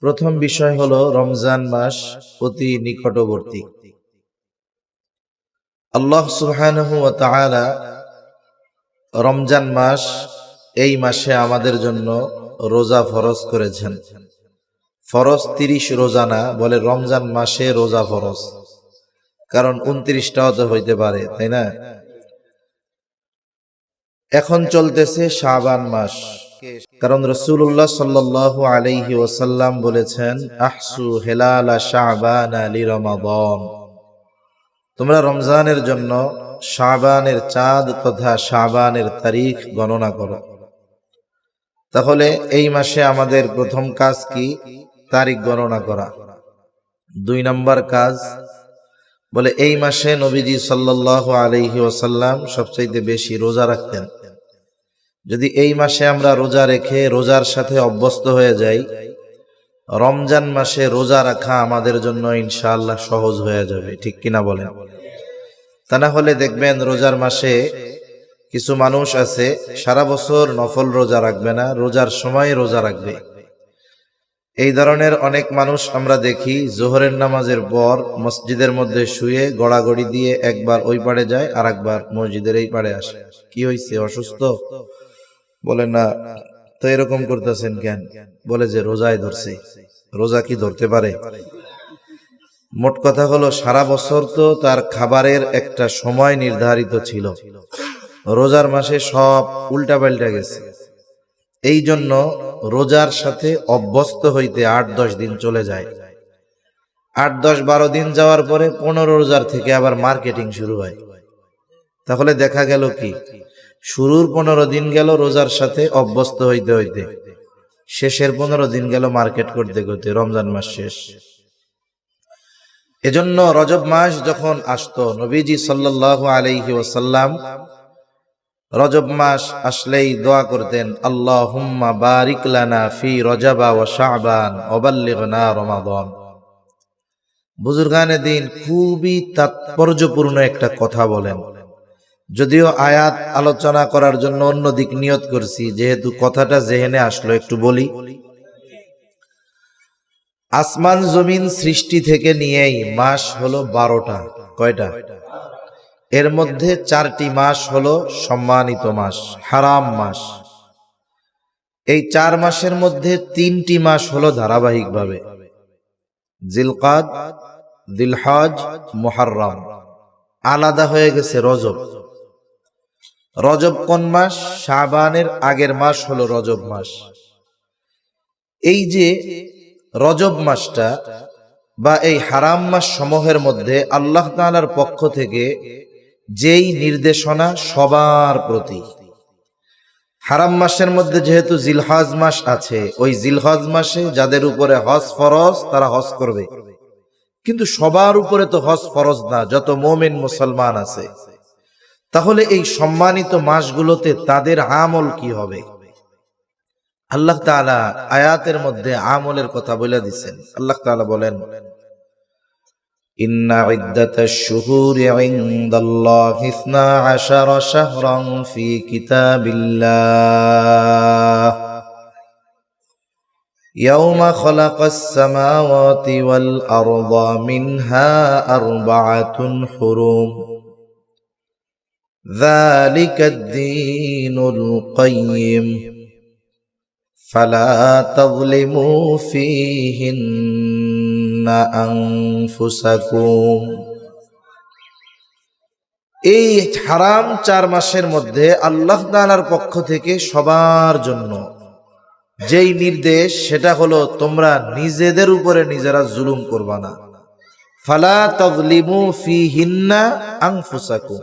প্রথম বিষয় হলো রমজান মাস অতি নিকটবর্তী। আল্লাহ তাআলা রমজান মাস এই মাসে আমাদের জন্য রোজা ফরজ করেছেন। ফরজ তিরিশ রোজা না, বলে রমজান মাসে রোজা ফরজ। কারণ উনত্রিশটাও তো হইতে পারে, তাই না? এখন চলতেছে শাবান মাস। কারণ রসুল্লাহ সাল্লাহ আলাইহি ওসাল্লাম বলেছেন, আহসু হেলালা শাবান আলী রমাদন। তোমরা রমজানের জন্য শাবানের চাঁদ তথা শাবানের তারিখ গণনা করো। তাহলে এই মাসে আমাদের প্রথম কাজ কি? তারিখ গণনা করা। দুই নম্বর কাজ, বলে এই মাসে নবীজি সাল্লাহ আলহি ওসাল্লাম সবচাইতে বেশি রোজা রাখতেন। যদি এই মাসে আমরা রোজা রেখে রোজার সাথে অভ্যস্ত হয়ে যাই, রমজান মাসে রোজা রাখা আমাদের জন্য ইনশাআল্লাহ সহজ হয়ে যাবে। ঠিক কিনা বলেন? তা না হলে দেখবেন রোজার মাসে কিছু মানুষ আছে, সারা বছর নফল রোজা রাখবে না, রোজার সময় রোজা রাখবে। এই ধরনের অনেক মানুষ আমরা দেখি, জোহরের নামাজের পর মসজিদের মধ্যে শুয়ে গড়াগড়ি দিয়ে একবার ওই পাড়ে যায় আর একবার মসজিদের এই পাড়ে আসে। কি হয়েছে অসুস্থ? বলে, না, তো এরকম করতেছেন কেন? বলে যে, রোজায় ধরছে। রোজা কি ধরতে পারে? মোট কথা হলো, সারা বছর তো তার খাবারের একটা সময় নির্ধারিত ছিল। রোজার মাসে সব উল্টা পাল্টা গেছে। এই জন্য রোজার সাথে অভ্যস্ত হইতে আট দশ দিন চলে যায়। আট দশ বারো দিন যাওয়ার পরে পনেরো রোজার থেকে আবার মার্কেটিং শুরু হয়। তাহলে দেখা গেল কি? শুরুর পনেরো দিন গেল রোজার সাথে অভ্যস্ত হইতে হইতে। শেষের পনেরো দিন গেল মার্কেট করতে করতে, রমজান মাস শেষ। এজন্য রজব মাস যখন আসতো, নবীজি সাল্লাহ আলাইহি ওসাল্লাম রজব মাস আসলেই দোয়া করতেন আল্লাহ হুম্মা বারিক লানা ফি রজাবা ও শাহবান অবাল্লিগনা রমাদন। বুজুর্গানে দিন খুবই তাৎপর্যপূর্ণ একটা কথা বলেন। যদিও আয়াত আলোচনা করার জন্য অন্য দিক নিয়ত করছি, যেহেতু কথাটা জেহেনে আসলো, একটু বলি। আসমান জমিন সৃষ্টি থেকে নিয়েই মাস হলো বারোটা। কয়টা? এর মধ্যে চারটি মাস হলো সম্মানিত মাস, হারাম মাস। এই চার মাসের মধ্যে তিনটি মাস হলো ধারাবাহিকভাবে। জিলকাদ, দিলহজ, মুহাররম। আলাদা হয়ে গেছে রজব। রজব কোন মাস? শাবানের আগের মাস হলো রজব মাস। এই যে রজব মাসটা বা এই হারাম মাস সমূহের মধ্যে আল্লাহ তাআলার পক্ষ থেকে যেই নির্দেশনা সবার প্রতি। হারাম মাসের মধ্যে যেহেতু জিলহজ মাস আছে, ওই জিলহজ মাসে যাদের উপরে হজ ফরজ, তারা হজ করবে। কিন্তু সবার উপরে তো হজ ফরজ না, যত মোমেন মুসলমান আছে। তাহলে এই সম্মানিত মাসগুলোতে তাদের আমল কি হবে আল্লাহ তাআলা আয়াতের মধ্যে আমলের কথা বলে দিচ্ছেন আল্লাহ তাআলা বলেন إن عدة الشهور عند الله اثنا عشر شهرا في كتاب الله يوم خلق السماوات والأرض منها أربعة حروم ذلك الدين القيم فلا تظلموا فيهن أنفسكم এই হারাম চার মাসের মধ্যে আল্লাহ তাআলার পক্ষ থেকে সবার জন্য যেই নির্দেশ সেটা হলো তোমরা নিজেদের উপরে নিজেরা জুলুম করবা না ফালা তাযলিমু ফিহিন্না আনফুসাকুম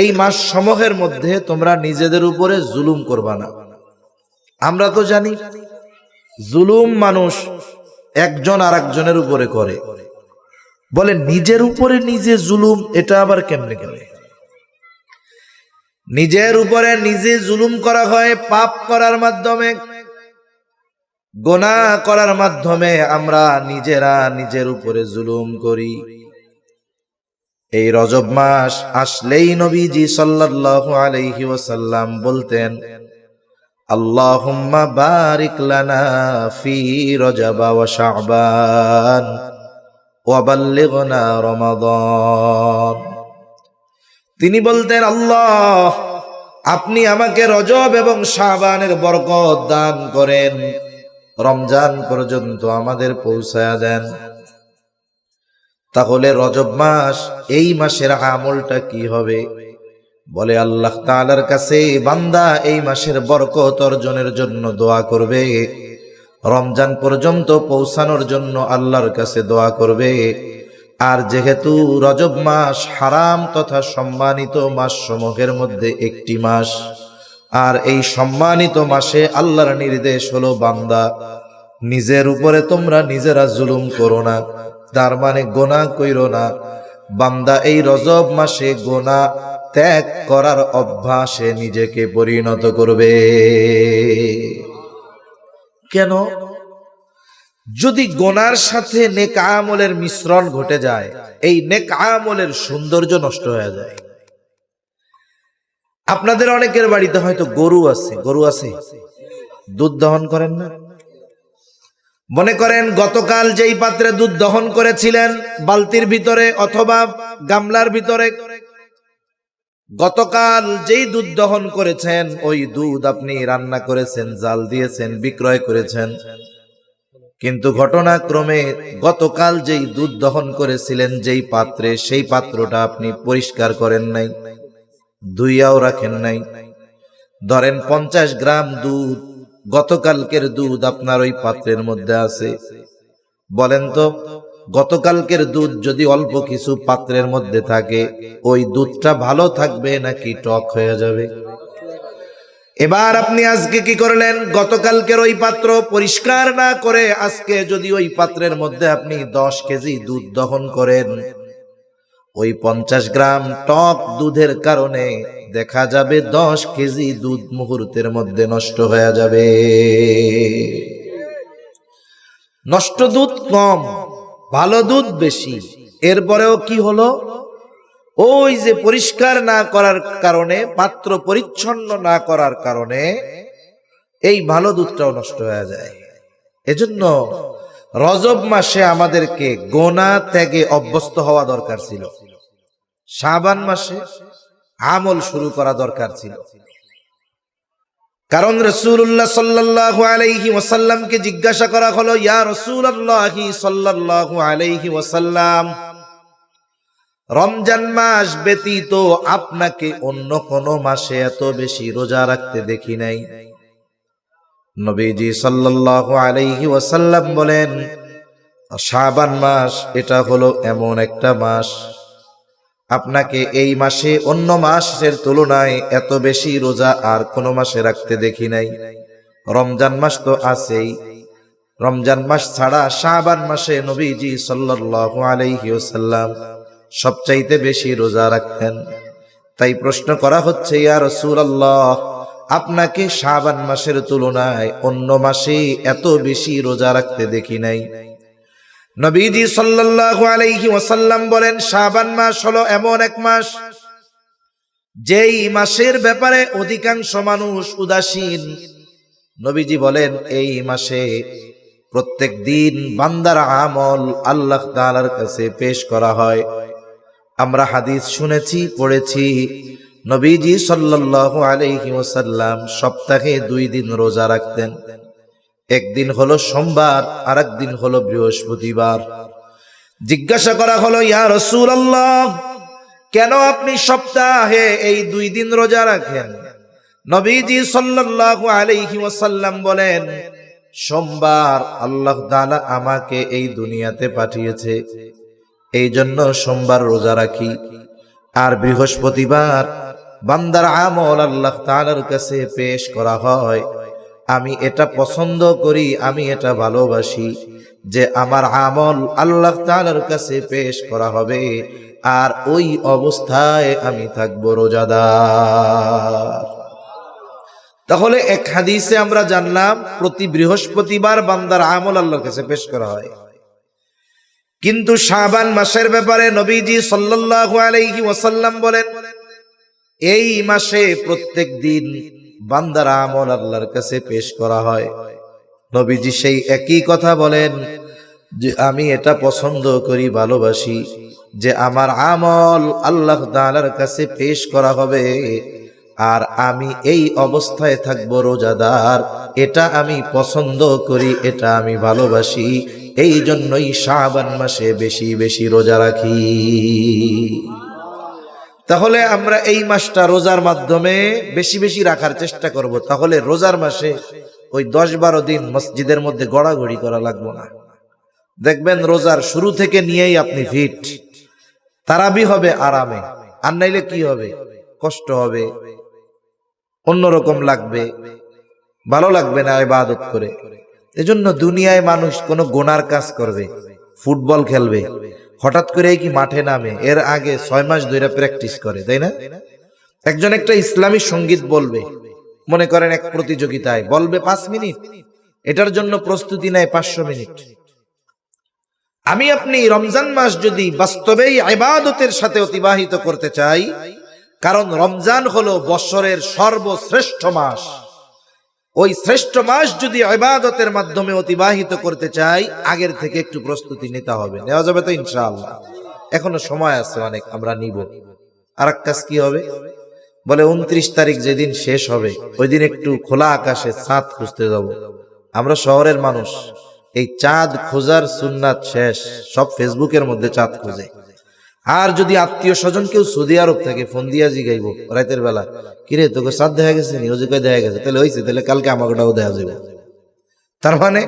এই মাস সমূহের মধ্যে তোমরা নিজেদের উপরে জুলুম করবা না। আমরা তো জানি, জুলুম মানুষ একজন আর একজনের উপরে করে। বলে, নিজের উপরে নিজে জুলুম, এটা আবার কেমনে কেমনে? নিজের উপরে নিজে জুলুম করা হয় পাপ করার মাধ্যমে গোনা করার মাধ্যমে আমরা নিজেরা নিজের উপরে জুলুম করি। এই রজব মাস আসলেই নবীজি সাল্লাল্লাহু আলাইহি ওয়াসাল্লাম বলতেন, আল্লাহুম্মা বারিক লানা ফি ওয়া শাবান ওয়া বাল্লিগনা রমাদান। তিনি বলতেন, আল্লাহ, আপনি আমাকে রজব এবং শাবানের বরকত দান করেন। রমজান পর্যন্ত আমাদের পৌঁছায়া দেন। তাহলে রজব মাস, এই মাসের আমলটা কি হবে? বলে আল্লাহ তাআলার কাছে, বান্দা এই মাসের বরকত অর্জনের জন্য দোয়া করবে। রমজান পর্যন্ত পৌঁছানোর জন্য আল্লাহর কাছে দোয়া করবে। আর যেহেতু রজব মাস হারাম তথা সম্মানিত মাস সমূহের মধ্যে একটি মাস, আর এই সম্মানিত মাসে আল্লাহর নির্দেশ হলো বান্দা, নিজের উপরে তোমরা নিজেরা জুলুম করো না। তার মানে গোনা কইরো না। বান্দা এই রজব মাসে গোনা ত্যাগ করার অভ্যাসে নিজেকে পরিণত করবে। কেন? যদি গোনার সাথে নেক আমলের মিশ্রণ ঘটে যায়, এই নেক আমলের সৌন্দর্য নষ্ট হয়ে যায়। আপনাদের অনেকের বাড়িতে হয়তো গরু আছে গরু আছে। দুধ দহন করেন না? মনে করেন, গতকাল যেই পাত্রে দুধ দহন করেছিলেন, বালতির ভিতরে অথবা গামলার ভিতরে, গতকাল যেই দুধ দহন করেছেন, ওই দুধ আপনি রান্না করেছেন, জাল দিয়েছেন, বিক্রয় করেছেন। কিন্তু ঘটনাক্রমে গতকাল যেই দুধ দহন করেছিলেন, যেই পাত্রে, সেই পাত্রটা আপনি পরিষ্কার করেন নাই, ধুইয়াও রাখেন নাই। ধরেন, পঞ্চাশ গ্রাম দুধ গতকালকের দুধ আপনার ওই পাত্রের মধ্যে আছে। বলেন তো, গতকালকের দুধ যদি অল্প কিছু পাত্রের মধ্যে থাকে, ওই দুধটা ভালো থাকবে নাকি টক হয়ে যাবে? এবার আপনি আজকে কি করলেন? গতকালকের ওই পাত্র পরিষ্কার না করে আজকে যদি ওই পাত্রের মধ্যে আপনি দশ কেজি দুধ দহন করেন, ওই পঞ্চাশ গ্রাম টক দুধের কারণে দেখা যাবে দশ কেজি দুধ মুহূর্তের মধ্যে নষ্ট হয়ে যাবে। নষ্ট দুধ কম, ভালো দুধ বেশি। এরপরেও কি হলো? ওই যে পরিষ্কার না করার কারণে, পাত্র পরিচ্ছন্ন না করার কারণে এই ভালো দুধটাও নষ্ট হয়ে যায়। এজন্য রজব মাসে আমাদেরকে গোনা ত্যাগে অভ্যস্ত হওয়া দরকার ছিল। শাবান মাসে আমল শুরু করা দরকার ছিল। কারণ রসুল্লাহ সাল্লাল্লাহু আলাইহি ওয়াসাল্লামকে জিজ্ঞাসা করা হলো, ইয়া রসুল্লাহি সাল্লাল্লাহু আলাইহি ওয়াসাল্লাম, রমজান মাস ব্যতীত আপনাকে অন্য কোন মাসে এত বেশি রোজা রাখতে দেখি নাই? নবীজি সাল্লাল্লাহু আলাইহি ওয়াসাল্লাম বলেন, শাবান মাস, এটা হলো এমন একটা মাস আপনাকে এই মাসে অন্য মাসের তুলনায় এত বেশি রোজা আর কোনো মাসে রাখতে দেখি নাই। রমজান মাস তো আছেই। রমজান মাস ছাড়া শাবান মাসে নবীজি সাল্লাল্লাহু আলাইহি ওয়াসাল্লাম সবচাইতে বেশি রোজা রাখতেন। তাই প্রশ্ন করা হচ্ছে, ইয়া রাসূলুল্লাহ, আপনাকে শাবান মাসের তুলনায় অন্য মাসে এত বেশি রোজা রাখতে দেখি নাই? নবীজি সাল্লাল্লাহু আলাইহি ওয়াসাল্লাম বলেন, শাবান মাস হলো এমন এক মাস যেই মাসের ব্যাপারে অধিকাংশ মানুষ উদাসীন। নবীজি বলেন, এই মাসে প্রত্যেক দিন বান্দার আমল আল্লাহ তাআলার কাছে পেশ করা হয়। আমরা হাদিস শুনেছি, পড়েছি, নবীজি সাল্লাল্লাহু আলাইহি ওয়াসাল্লাম সপ্তাহে দুই দিন রোজা রাখতেন। একদিন হলো সোমবার আর একদিন হলো বৃহস্পতিবার। জিজ্ঞাসা করা হলো, ইয়া রসুল আল্লাহ কেন আপনি সপ্তাহে এই দুই দিন রোজা রাখেন? নবীজি সাল্লাল্লাহু আলাইহি ওয়াসাল্লাম বলেন, সোমবার আল্লাহ তাআলা আমাকে এই দুনিয়াতে পাঠিয়েছে। এই জন্য সোমবার রোজা রাখি। আর বৃহস্পতিবার বান্দার আমল আল্লাহ তাআলার কাছে পেশ করা হয়। আমি এটা পছন্দ করি, আমি এটা ভালোবাসি। যে আমার আমল আল্লাহ তাআলার কাছে পেশ করা হবে, আর ওই অবস্থায় আমি থাকব রোজাদার। তাহলে এক হাদিসে আমরা জানলাম, প্রতি বৃহস্পতিবার বান্দার আমল আল্লাহর কাছে পেশ করা হয়। কিন্তু শাবান মাসের ব্যাপারে নবীজি সাল্লাল্লাহু আলাইহি ওয়াসাল্লাম বলেন, এই মাসে প্রত্যেক দিন বান্দার আমল আল্লাহর কাছে পেশ করা হয়। নবীজি সেই একই কথা বলেন যে, আমি এটা পছন্দ করি, ভালোবাসি যে আমার আমল আল্লাহ তাআলার কাছে পেশ করা হবে আর আমি এই অবস্থায় থাকব রোজাদার। এটা আমি পছন্দ করি, এটা আমি ভালোবাসি। এই জন্যই শাবান মাসে বেশি বেশি রোজা রাখি। তাহলে আমরা এই মাসটা রোজার মাধ্যমে বেশি বেশি রাখার চেষ্টা করব। তাহলে রোজার মাসে ওই দশ বারো দিন মসজিদের মধ্যে গড়াগড়ি করা লাগবো না। দেখবেন রোজার শুরু থেকে নিয়েই আপনি ফিট। তারাবি হবে আরামে। আর নাইলে কি হবে? কষ্ট হবে। অন্যরকম লাগবে। ভালো লাগবে না ইবাদত করে। এজন্য দুনিয়ায় মানুষ কোনো গোনার কাজ করবে। ফুটবল খেলবে। হঠাৎ করে কি মাঠে নামে? এর আগে ছয় মাস ধরে প্র্যাকটিস করে, তাই না? একজন একটা ইসলামী সংগীত বলবে, মনে করেন এক প্রতিযোগিতায়, বলবে পাঁচ মিনিট। এটার জন্য প্রস্তুতি নেয় পাঁচশো মিনিট। আমি আপনি রমজান মাস যদি বাস্তবেই ইবাদতের সাথে অতিবাহিত করতে চাই, কারণ রমজান হলো বছরের সর্বশ্রেষ্ঠ মাস। ওই শ্রেষ্ঠ মাস যদি ইবাদতের মাধ্যমে অতিবাহিত করতে চাই, আগের থেকে একটু প্রস্তুতি নিতে হবে। নেওয়া যাবে তো ইনশাআল্লাহ। এখনও সময় আছে অনেক, আমরা নিব। আর কাজ কি হবে? বলে, উনত্রিশ তারিখ যেদিন শেষ হবে, ওই দিন একটু খোলা আকাশে চাঁদ খুঁজতে যাব। আমরা শহরের মানুষ, এই চাঁদ খোঁজার সুন্নাত শেষ, সব ফেসবুকের মধ্যে চাঁদ খুঁজে। আর যদি আত্মীয় স্বজন কেউ সৌদি আরব থেকে ফোন দিয়া জিগাইব রাতের বেলা। কিরে, তোকে চাঁদ দেখা গেছে নি? ওদিকে দেখা গেছে? তাহলে হয়েছে তাহলে কালকে আমাকে ওটাও দেখা যাবে তার মানে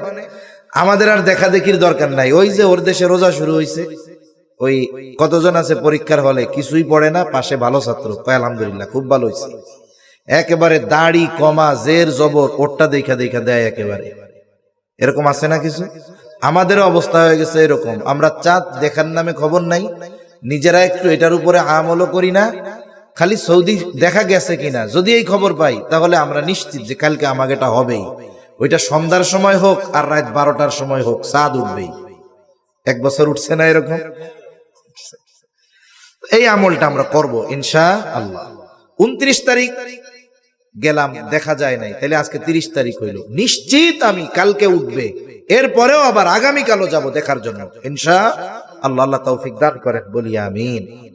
আমাদের আর দেখা দেখির দরকার নাই। ওই যে ওর দেশে রোজা শুরু হয়েছে ওই কতজন আছে পরীক্ষার হলে? কিছুই পড়ে না, পাশে ভালো ছাত্র। কয়, আলহামদুলিল্লাহ, খুব ভালো হয়েছে একেবারে দাড়ি, কমা, জের, জবর, ওরটা দেখা দেখা দেয় একেবারে। এরকম আছে না কিছু? আমাদেরও অবস্থা হয়ে গেছে এরকম। আমরা চাঁদ দেখার নামে খবর নাই। নিজেরা একটু এটার উপরে আমলও করি না। খালি সৌদি দেখা গেছে কিনা, যদি এই খবর পাই, তাহলে আমরা নিশ্চিত যে কালকে আমাকে এটা হবেই। ওইটা সন্ধ্যার সময় হোক আর রাত বারোটার সময় হোক চাঁদ উঠবেই। এক বছর উঠছে না এরকম? এই আমলটা আমরা করব ইনশা আল্লাহ উনত্রিশ তারিখ গেলাম, দেখা যায় নাই। তাহলে আজকে তিরিশ তারিখ হইল। নিশ্চিত আমি কালকে উঠবে। এরপরেও আবার আগামীকালও যাব দেখার জন্য। ইনশা আল্লাহ আল্লাহ তৌফিক দান করেন। বলি আমিন।